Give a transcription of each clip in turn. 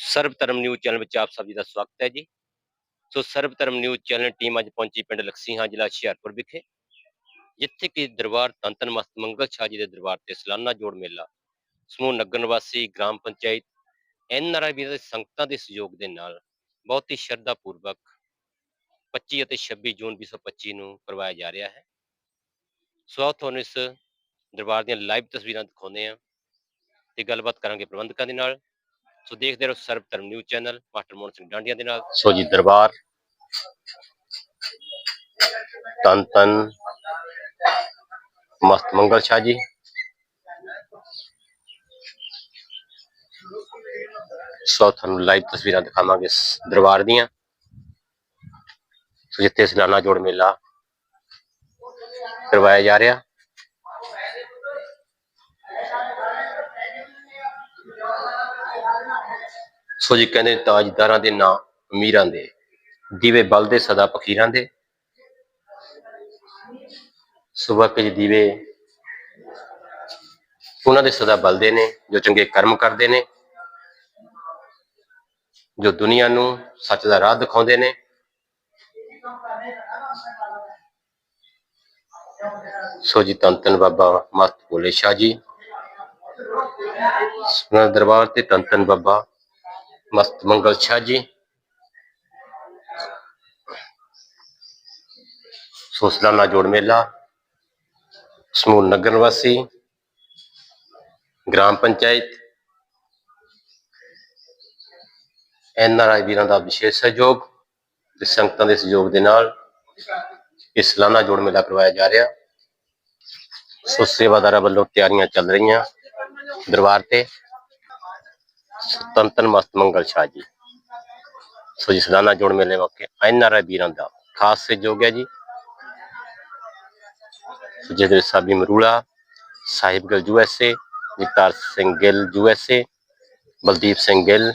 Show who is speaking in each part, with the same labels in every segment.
Speaker 1: ਸਰਬ Dharam news channel ਵਿੱਚ ਆਪ ਸਭ ਜੀ ਦਾ ਸਵਾਗਤ ਹੈ ਜੀ। ਸੋ ਸਰਬ ਧਰਮ ਨਿਊਜ਼ ਚੈਨਲ ਟੀਮ ਅੱਜ ਪਹੁੰਚੀ ਪਿੰਡ ਲਕਸੀਹਾਂ ਜ਼ਿਲ੍ਹਾ ਹੁਸ਼ਿਆਰਪੁਰ ਵਿਖੇ, ਜਿੱਥੇ ਕਿ ਦਰਬਾਰ ਤੰਤਨ ਮਸਤ ਮੰਗਲ ਸ਼ਾਹ ਜੀ ਦੇ ਦਰਬਾਰ ਤੇ ਸਾਲਾਨਾ ਜੋੜ ਮੇਲਾ, ਸਮੂਹ ਨਗਰ ਨਿਵਾਸੀ ਗ੍ਰਾਮ ਪੰਚਾਇਤ ਐਨਆਰਆਈ ਵੀਰਾਂ ਦੇ ਸੰਗਤਾਂ ਦੇ ਸਹਿਯੋਗ ਦੇ ਨਾਲ ਬਹੁਤ ਹੀ ਸ਼ਰਧਾ ਪੂਰਵਕ 25 ਅਤੇ 26 ਜੂਨ 2025 ਨੂੰ ਕਰਵਾਇਆ ਜਾ ਰਿਹਾ ਹੈ। ਸੋ ਆਓ ਤੁਹਾਨੂੰ ਇਸ ਦਰਬਾਰ ਦੀਆਂ ਲਾਈਵ ਤਸਵੀਰਾਂ ਦਿਖਾਉਂਦੇ ਹਾਂ ਤੇ ਗੱਲਬਾਤ ਕਰਾਂਗੇ ਪ੍ਰਬੰਧਕਾਂ ਦੇ ਨਾਲ। ਸੋ ਦੇਖਦੇ ਰਹੋ Sarab Dharam news channel, master Mohan Singh Dandian ਦੇ ਨਾਲ। ਸੋ ਜੀ, ਦਰਬਾਰ। ਤਨ ਤਨ ਮਸਤ ਮੰਗਲ ਸ਼ਾਹ ਜੀ। ਸੋ ਤੁਹਾਨੂੰ ਲਾਈਵ ਤਸਵੀਰਾਂ ਦਿਖਾਵਾਂਗੇ ਦਰਬਾਰ ਦੀਆਂ। ਸੋ ਜਿੱਥੇ ਸਲਾਨਾ ਜੋੜ ਮੇਲਾ ਕਰਵਾਇਆ ਜਾ ਰਿਹਾ। ਸੋ ਜੀ ਕਹਿੰਦੇ ਤਾਜਦਾਰਾਂ ਦੇ ਨਾਂ, ਅਮੀਰਾਂ ਦੇ। ਦੀਵੇ ਬਲਦੇ ਸਦਾ ਫਕੀਰਾਂ ਦੇ। ਸੁਬਹ ਕੇ ਦੀਵੇ ਉਹਨਾਂ ਦੇ ਸਦਾ ਬਲਦੇ ਨੇ, ਜੋ ਚੰਗੇ ਕਰਮ ਕਰਦੇ ਨੇ, ਜੋ ਦੁਨੀਆ ਨੂੰ ਸੱਚ ਦਾ ਰਾਹ ਦਿਖਾਉਂਦੇ ਨੇ। ਸੋ ਜੀ ਧੰਨ ਬਾਬਾ ਮਸਤ ਭੋਲੇ ਸ਼ਾਹ ਜੀ। ਸੁਨਾ ਦਰਬਾਰ ਤੇ ਧੰਨ ਧੰਨ ਬਾਬਾ ਮਸਤ ਮੰਗਲ ਸ਼ਾਹ ਜੀ। ਸੋ ਸਾਲਾਨਾ ਜੋੜ ਮੇਲਾ। ਸਮੂਹ ਨਗਰ ਨਿਵਾਸੀ। Gram panchayat. N R NRI ਵੀਰਾਂ ਦਾ ਵਿਸ਼ੇਸ਼ ਸਹਿਯੋਗ ਤੇ ਸੰਗਤਾਂ ਦੇ ਸਹਿਯੋਗ ਦੇ ਨਾਲ ਇਹ ਸਲਾਨਾ ਜੋੜ ਮੇਲਾ ਕਰਵਾਇਆ ਜਾ ਰਿਹਾ। ਸੋ ਸੇਵਾਦਾਰਾਂ ਵੱਲੋਂ ਤਿਆਰੀਆਂ ਚੱਲ ਰਹੀਆਂ ਦਰਬਾਰ ਤੇ। ਤਨ ਤਨ ਮਸਤ ਮੰਗਲ ਸ਼ਾਹ ਜੀ। ਸੋ ਜੀ ਸਾਲਾਨਾ ਜੋੜ ਮੇਲੇ ਮੌਕੇ ਐਨ ਆਰ ਆਈ ਵੀਰਾਂ ਦਾ ਖਾਸ ਸਹਿਯੋਗ ਹੈ ਜੀ। ਸੋ ਜਿਹਦੇ ਵਿੱਚ Sabi Marula Sahibgal USA Jagtar Singh Gill U S A, Baldeep Singh Gill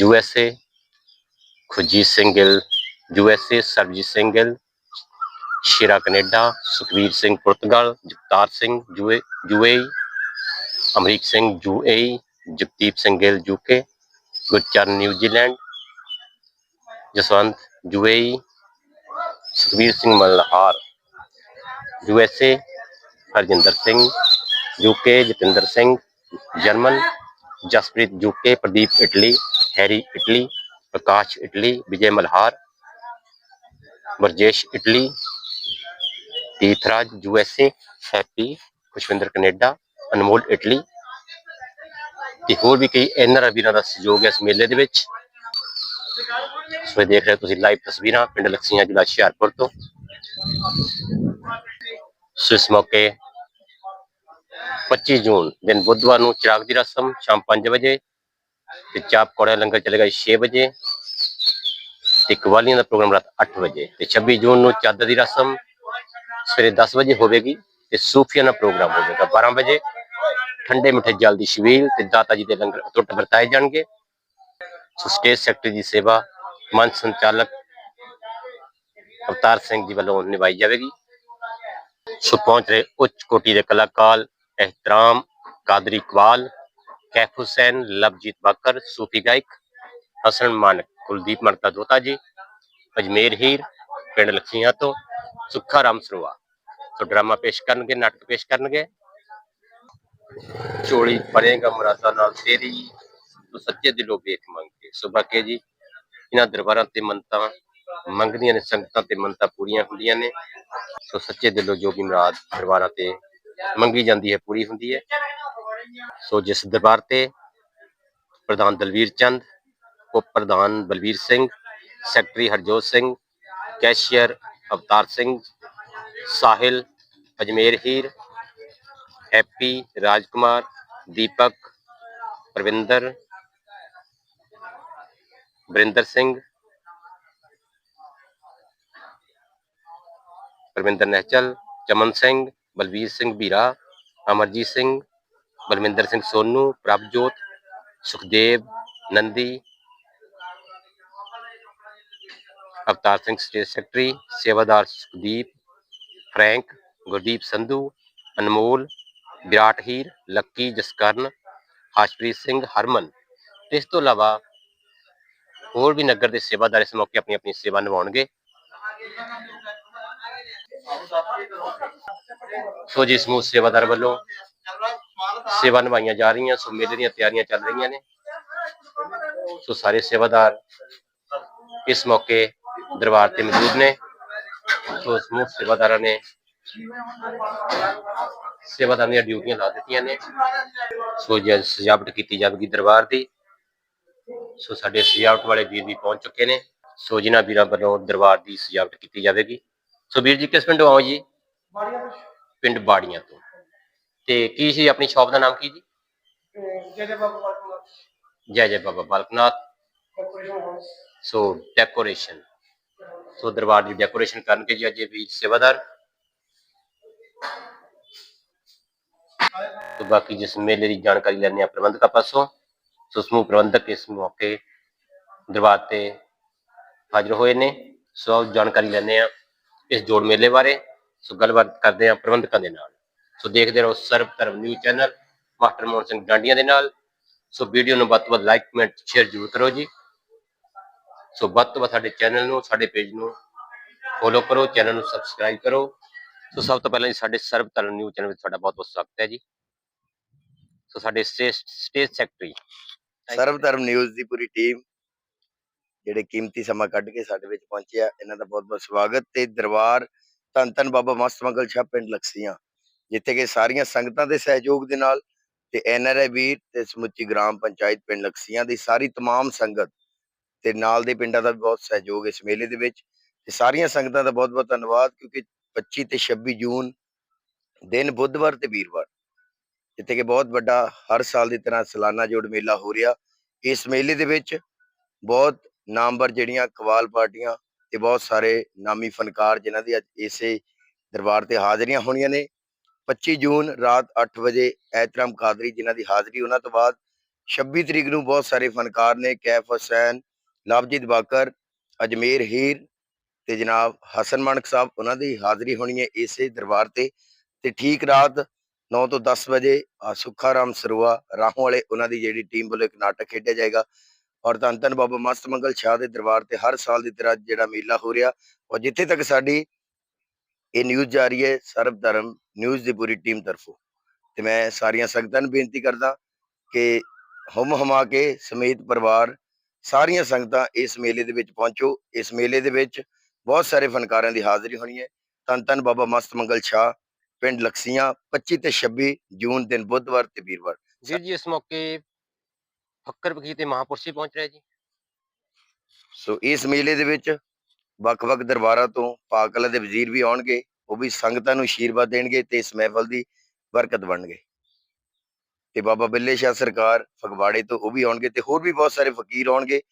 Speaker 1: U S A, Khurjeet Singh Gill U S A, Sarabjeet Singh Gill, Shera Canada Sukhveer Singh Portugal, Jagtar Singh U A Amrik Singh U A Jagdeep Singh Gill UK Gurcharan New Zealand Jaswant UAE Sukhveer Singh Malhar USA Harjinder Singh UK Jatinder Singh, German, Jaspreet UK Pradeep Italy, Harry Italy, Prakash Italy, Vijay Malhar Varjesh Italy Tirthraj USA Happy Khushwinder Canada, Anmol Italy ਤੇ ਹੋਰ ਵੀ ਕਈ NR ਵੀਰਾਂ ਦਾ ਸਹਿਯੋਗ ਹੈ ਇਸ ਮੇਲੇ ਦੇ ਵਿੱਚ। ਸੋ ਇਹ ਦੇਖ ਰਹੇ ਹੋ ਤੁਸੀਂ ਲਾਈਵ ਤਸਵੀਰਾਂ ਪਿੰਡ ਲਕਸੀਆਂ ਜ਼ਿਲ੍ਹਾ ਹੁਸ਼ਿਆਰਪੁਰ ਤੋਂ। ਸੋ ਇਸ ਮੌਕੇ 25 ਜੂਨ ਦਿਨ ਬੁੱਧਵਾਰ ਨੂੰ ਚਿਰਾਗ ਦੀ ਰਸਮ ਸ਼ਾਮ 5 ਵਜੇ ਤੇ ਚਾਪ ਕੋੜਾ ਲੰਗਰ ਚੱਲੇਗਾ 6 ਵਜੇ ਤੇ ਕਵਾਲੀਆਂ ਦਾ ਪ੍ਰੋਗਰਾਮ ਰਾਤ 8 ਵਜੇ ਤੇ 26 ਜੂਨ ਨੂੰ ਚਾਦਰ ਦੀ ਰਸਮ ਸਵੇਰੇ 10 ਵਜੇ ਹੋਵੇਗੀ ਤੇ ਸੂਫ਼ੀਆਂ ਦਾ ਪ੍ਰੋਗਰਾਮ ਹੋਵੇਗਾ 12 ਵਜੇ। ਠੰਡੇ ਮਿੱਠੇ ਜਲ ਦੀ ਛਬੀਲ ਤੇ ਦਾਤਾ ਜੀ ਦੇ ਲੰਗਰ ਅਟੁੱਟ ਵਰਤਾਏ ਜਾਣਗੇ। ਸੋ ਸਟੇਜ ਸੈਕਟਰੀ ਦੀ ਸੇਵਾ ਮੰਚ ਸੰਚਾਲਕ ਅਵਤਾਰ ਸਿੰਘ ਜੀ ਵੱਲੋਂ ਨਿਭਾਈ ਜਾਵੇਗੀ। ਸੋ ਪਹੁੰਚ ਰਹੇ ਉੱਚ ਕੋਟੀ ਦੇ ਕਲਾਕਾਰ ehtaram ਕਾਦਰੀ ਕਵਾਲ, ਕੈਫ ਹੁਸੈਨ, ਲਵਜੀਤ ਬੱਕਰ, ਸੂਫੀ ਗਾਇਕ, ਹਸਨ ਮਾਨਕ, ਕੁਲਦੀਪ ਮਰਤਾ ਦੋਤਾ ਜੀ, ਅਜਮੇਰ ਹੀਰ, ਪਿੰਡ ਲਖੀਆਂ ਤੋਂ ਸੁੱਖਾ ਰਾਮ ਸਰਵਾ ਸੋ ਡਰਾਮਾ ਪੇਸ਼ ਕਰਨਗੇ, ਨਾਟਕ ਪੇਸ਼ ਕਰਨਗੇ। ਚੋਲੀ ਪਰੇਗਾ ਮੁਰਾਦਾ ਨਾਲ ਤੇਰੀ, ਤੂੰ ਸੱਚੇ ਦਿਲੋਂ ਵੇਖ ਮੰਗੇ ਸੋ ਬਾਕੀ ਜੀ, ਇਹਨਾਂ ਦਰਬਾਰਾਂ ਤੇ ਮੰਨਤਾਂ, ਮੰਗਦੀਆਂ ਨੇ, ਸੰਗਤਾਂ ਤੇ ਮੰਨਤਾਂ ਪੂਰੀਆਂ ਹੁੰਦੀਆਂ ਨੇ। ਸੋ ਸੱਚੇ ਦਿਲੋਂ ਜੋ ਵੀ ਮੁਰਾਦ ਦਰਬਾਰਾਂ ਤੇ ਮੰਗੀ ਜਾਂਦੀ ਹੈ, ਪੂਰੀ ਹੁੰਦੀ ਹੈ। ਸੋ ਜਿਸ ਦਰਬਾਰ ਤੇ ਪ੍ਰਧਾਨ ਦਲਵੀਰ ਚੰਦ, ਉਪ ਪ੍ਰਧਾਨ Balvir Singh, secretary Harjot Singh, cashier Avtar Singh, Sahil, Ajmer Heer Happy Rajkumar Deepak Parvinder Barinder Singh Parminder Nehchal Chaman Singh Balvir Singh Veera Amarjit Singh Balwinder Singh Sonu Prabhjot Sukhdev Nandi Avtar Singh state secretary ਸੇਵਾਦਾਰ Sukhdeep Frank Gurdeep Sandhu Anmol Virat Heer, Lucky Jaskaran, Harshpreet Singh, Harman ਇਸ ਤੋਂ ਇਲਾਵਾ ਹੋਰ ਵੀ ਨਗਰ ਦੇ ਸੇਵਾਦਾਰ ਇਸ ਮੌਕੇ ਆਪਣੀ ਆਪਣੀ ਸੇਵਾ ਨਿਭਾਉਣਗੇ। ਸੋ ਜੀ, ਸਮੂਹ ਸੇਵਾਦਾਰ ਵੱਲੋਂ ਸੇਵਾ ਨਿਭਾਈਆਂ ਜਾ ਰਹੀਆਂ, ਸੋ ਮੇਲੇ ਦੀਆਂ ਤਿਆਰੀਆਂ ਚੱਲ ਰਹੀਆਂ ਨੇ। ਸੋ ਸਾਰੇ ਸੇਵਾਦਾਰ ਇਸ ਮੌਕੇ ਦਰਬਾਰ ਤੇ ਮੌਜੂਦ ਨੇ। ਸੋ ਸਮੂਹ ਸੇਵਾਦਾਰਾਂ ਨੇ ਸੇਵਾਦਾਰਾਂ ਦੀਆਂ ਡਿਊਟੀਆਂ ਲਾ ਦਿੱਤੀਆਂ ਨੇ। ਸੋ ਜੀ ਅੱਜ ਸਜਾਵਟ ਕੀਤੀ ਜਾਵੇਗੀ ਦਰਬਾਰ ਦੀ, ਸੋ ਸਾਡੇ ਸਜਾਵਟ ਵਾਲੇ ਵੀਰ ਵੀ ਪਹੁੰਚ ਚੁੱਕੇ ਨੇ। ਸੋ ਜਿਨ੍ਹਾਂ ਵੀਰਾਂ ਵੱਲੋਂ ਦਰਬਾਰ ਦੀ ਸਜਾਵਟ ਕੀਤੀ ਜਾਵੇਗੀ। ਸੋ ਵੀਰ ਜੀ, ਕਿਸ ਪਿੰਡੋਂ ਆਓ ਜੀ? ਪਿੰਡ ਬਾੜੀਆਂ ਤੋਂ। ਤੇ ਕੀ ਸੀ ਆਪਣੀ ਸ਼ਾਪ ਦਾ ਨਾਮ ਕੀ ਜੀ?
Speaker 2: ਜਿਹੜੇ ਬਾਬਾ ਬਾਬਾ
Speaker 1: ਜੈ ਜੈ ਬਾਬਾ ਬਾਲਕਨਾਥ।
Speaker 2: ਕੋਪਰੇਸ਼ਨ ਹਾਊਸ
Speaker 1: ਸੋ ਡੈਕੋਰੇਸ਼ਨ ਸੋ ਦਰਬਾਰ ਦੀ ਡੈਕੋਰੇਸ਼ਨ ਕਰਨਗੇ ਜੀ ਅੱਜ ਇਹ ਵੀਰ ਸੇਵਾਦਾਰ। तो बाकी जिस मेले की जानकारी लेने आ प्रबंधक पासों सो समूह प्रबंधक इस मौके दरबार ते हाजिर होए ने सो ਆਓ ਜਾਣਕਾਰੀ ਲੈਣੇ ਆ ਇਸ ਜੋੜ ਮੇਲੇ ਬਾਰੇ ਸੋ ਗੱਲਬਾਤ ਕਰਦੇ ਆ ਪ੍ਰਬੰਧਕਾਂ ਦੇ ਨਾਲ ਸੋ ਦੇਖਦੇ ਰਹੋ Sarab Dharam news channel master Mohan Singh Dandian ਦੇ ਨਾਲ ਸੋ ਵੀਡੀਓ ਨੂੰ ਵੱਧ ਤੋਂ ਵੱਧ ਲਾਈਕ ਕਮੈਂਟ ਸ਼ੇਅਰ ਜ਼ਰੂਰ ਕਰੋ ਜੀ ਸੋ ਵੱਧ ਤੋਂ ਵੱਧ ਸਾਡੇ ਚੈਨਲ ਨੂੰ ਸਾਡੇ ਪੇਜ ਨੂੰ ਫੋਲੋ ਕਰੋ ਚੈਨਲ ਨੂੰ ਸਬਸਕ੍ਰਾਈਬ ਕਰੋ ਸੋ ਸਭ ਤੋਂ ਪਹਿਲਾਂ ਜੀ ਸਾਡੇ ਸਰਬ ਧਰਮ ਨਿਊਜ਼ ਚੈਨਲ ਵਿੱਚ ਤੁਹਾਡਾ ਬਹੁਤ ਬਹੁਤ ਸਵਾਗਤ ਹੈ ਜੀ ਸੋ ਸਾਡੇ ਸਟੇਜ ਸਟੇਜ ਸੈਕਟਰੀ
Speaker 3: ਸਰਵ ਧਰਮ ਨਿਊਜ਼ ਦੀ ਪੂਰੀ ਟੀਮ ਜਿਹੜੇ ਕੀਮਤੀ ਸਮਾਂ ਕੱਢ ਕੇ ਸਾਡੇ ਵਿੱਚ ਪਹੁੰਚੇ ਆ ਇਹਨਾਂ ਦਾ ਬਹੁਤ ਬਹੁਤ ਸਵਾਗਤ ਤੇ ਦਰਬਾਰ ਧੰਨ ਧੰਨ ਬਾਬਾ ਮਸਤ ਮੰਗਲ ਸ਼ਾਹ ਪਿੰਡ ਲਕਸੀਆਂ ਜਿੱਥੇ ਕਿ ਸਾਰੀਆਂ ਸੰਗਤਾਂ ਦੇ ਸਹਿਯੋਗ ਦੇ ਨਾਲ ਤੇ ਐਨਆਰਆਈ ਵੀਰ ਤੇ ਸਮੁੱਚੀ ਗ੍ਰਾਮ ਪੰਚਾਇਤ ਪਿੰਡ ਲਕਸੀਆਂ ਦੀ ਸਾਰੀ तमाम ਸੰਗਤ ਤੇ ਨਾਲ ਦੇ ਪਿੰਡਾਂ ਦਾ ਵੀ ਬਹੁਤ ਸਹਿਯੋਗ ਇਸ ਮੇਲੇ ਦੇ ਵਿੱਚ ਤੇ ਸਾਰੀਆਂ ਸੰਗਤਾਂ ਦਾ ਬਹੁਤ ਬਹੁਤ ਧੰਨਵਾਦ ਕਿਉਂਕਿ 25 ਤੇ 26 ਜੂਨ ਦਿਨ ਬੁੱਧਵਾਰ ਤੇ ਵੀਰਵਾਰ। ਜਿੱਥੇ ਕਿ ਬਹੁਤ ਵੱਡਾ ਹਰ ਸਾਲ ਦੀ ਤਰ੍ਹਾਂ ਸਾਲਾਨਾ ਜੋੜ ਮੇਲਾ ਹੋ ਰਿਹਾ। ਇਸ ਮੇਲੇ ਦੇ ਵਿੱਚ ਬਹੁਤ ਨਾਮਵਰ ਜਿਹੜੀਆਂ ਕਵਾਲ ਪਾਰਟੀਆਂ ਤੇ ਬਹੁਤ ਸਾਰੇ ਨਾਮੀ ਫਨਕਾਰ ਜਿਨ੍ਹਾਂ ਦੀ ਅੱਜ ਇਸੇ ਦਰਬਾਰ ਤੇ ਹਾਜ਼ਰੀਆਂ ਹੋਣੀਆਂ ਨੇ। 25 ਜੂਨ ਰਾਤ 8 ਵਜੇ ਐਤਰਾਮ ਕਾਦਰੀ ਜਿਨ੍ਹਾਂ ਦੀ ਹਾਜ਼ਰੀ, ਉਹਨਾਂ ਤੋਂ ਬਾਅਦ 26 ਤਰੀਕ ਨੂੰ ਬਹੁਤ ਸਾਰੇ ਫਨਕਾਰ ਨੇ ਕੈਫ, ਹੁਸੈਨ, ਲਵਜੀਤ ਬਾਕਰ, ਅਜਮੇਰ, ਹੀਰ ਤੇ ਜਨਾਬ ਹਸਨ ਮਾਨਕ ਸਾਹਿਬ, ਉਹਨਾਂ ਦੀ ਹਾਜ਼ਰੀ ਹੋਣੀ ਹੈ ਇਸੇ ਦਰਬਾਰ ਤੇ। ਤੇ ਠੀਕ ਰਾਤ 9 ਤੋਂ 10 ਵਜੇ ਆਹ ਸੁੱਖਾ ਰਾਮ ਸਰੂਆ ਰਾਹੋਂ ਵਾਲੇ ਉਹਨਾਂ ਦੀ ਜਿਹੜੀ ਟੀਮ ਵੱਲੋਂ ਇੱਕ ਨਾਟਕ ਖੇਡਿਆ ਜਾਏਗਾ। ਔਰ ਧੰਨ ਧੰਨ ਬਾਬਾ ਮਸਤ ਮੰਗਲ ਸ਼ਾਹ ਦੇ ਦਰਬਾਰ ਤੇ ਹਰ ਸਾਲ ਦੀ ਤਰ੍ਹਾਂ ਜਿਹੜਾ ਮੇਲਾ ਹੋ ਰਿਹਾ ਔਰ ਜਿੱਥੇ ਤੱਕ ਸਾਡੀ ਇਹ ਨਿਊਜ਼ ਜਾ ਰਹੀ ਹੈ, ਸਰਬ ਧਰਮ ਨਿਊਜ਼ ਦੀ ਪੂਰੀ ਟੀਮ ਤਰਫੋਂ। ਤੇ ਮੈਂ ਸਾਰੀਆਂ ਸੰਗਤਾਂ ਨੂੰ ਬੇਨਤੀ ਕਰਦਾ ਕਿ ਹਮ ਹਮਾ ਕੇ ਸਮੇਤ ਪਰਿਵਾਰ ਸਾਰੀਆਂ ਸੰਗਤਾਂ ਇਸ ਮੇਲੇ ਦੇ ਵਿੱਚ ਪਹੁੰਚੋ। ਇਸ ਮੇਲੇ ਦੇ ਵਿੱਚ ਬਹੁਤ ਸਾਰੇ ਫਨਕਾਰਾਂ ਦੀ ਹਾਜ਼ਰੀ ਹੋਣੀ ਹੈ। ਧੰਨ ਧੰਨ ਬਾਬਾ ਮਸਤ ਮੰਗਲ ਸ਼ਾਹ ਪਿੰਡ ਲਕਸੀਆਂ 25 ਤੇ 26 ਜੂਨ ਦਿਨ ਬੁੱਧਵਾਰ ਤੇ ਵੀਰਵਾਰ।
Speaker 1: ਵੀਰ ਜੀ ਇਸ ਮੌਕੇ ਫੱਕਰ ਵਕੀ ਤੇ ਮਹਾਪੁਰਸ਼ੀ ਪਹੁੰਚ ਰਹੇ ਜੀ।
Speaker 3: ਸੋ ਇਸ ਮੇਲੇ ਦੇ ਵਿੱਚ ਵੱਖ-ਵੱਖ ਦਰਬਾਰਾਂ ਤੋਂ ਪਾਕਲਾ ਦੇ ਵਜ਼ੀਰ ਵੀ ਆਉਣਗੇ ਉਹ ਵੀ ਸੰਗਤਾਂ ਨੂੰ ਆਸ਼ੀਰਵਾਦ ਦੇਣਗੇ ਤੇ ਇਸ ਮਹਿਫਲ ਦੀ ਬਰਕਤ ਬਣਨਗੇ। ਤੇ ਬਾਬਾ ਬਿੱਲੇ ਸ਼ਾਹ ਸਰਕਾਰ ਫਗਵਾੜੇ ਤੋਂ ਉਹ ਵੀ ਆਉਣਗੇ ਤੇ ਹੋਰ ਵੀ ਬਹੁਤ ਸਾਰੇ ਫਕੀਰ ਆਉਣਗੇ।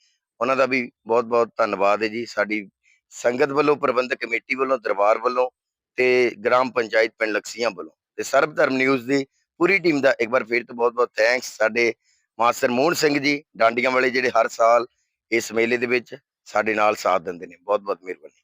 Speaker 3: ਉਹਨਾਂ ਦਾ ਵੀ ਬਹੁਤ-ਬਹੁਤ ਧੰਨਵਾਦ ਹੈ ਜੀ। ਸਾਡੀ ਸੰਗਤ ਵੱਲੋਂ, ਪ੍ਰਬੰਧਕ ਕਮੇਟੀ ਵੱਲੋਂ, ਦਰਬਾਰ ਵੱਲੋਂ ਤੇ ਗ੍ਰਾਮ ਪੰਚਾਇਤ ਪਿੰਡ ਲਕਸੀਆਂ ਵੱਲੋਂ ਤੇ ਸਰਬ ਧਰਮ ਨਿਊਜ਼ ਦੀ ਪੂਰੀ ਟੀਮ ਦਾ ਇੱਕ ਵਾਰ ਫੇਰ ਤੋਂ ਬਹੁਤ-ਬਹੁਤ ਥੈਂਕਸ ਸਾਡੇ ਮਾਸਟਰ ਮੋਹਨ ਸਿੰਘ ਜੀ, ਡਾਂਡੀਆਂ ਵਾਲੇ ਜਿਹੜੇ ਹਰ ਸਾਲ ਇਸ ਮੇਲੇ ਦੇ ਵਿੱਚ ਸਾਡੇ ਨਾਲ ਸਾਥ ਦਿੰਦੇ ਨੇ। ਬਹੁਤ ਬਹੁਤ ਮਿਹਰਬਾਨੀ।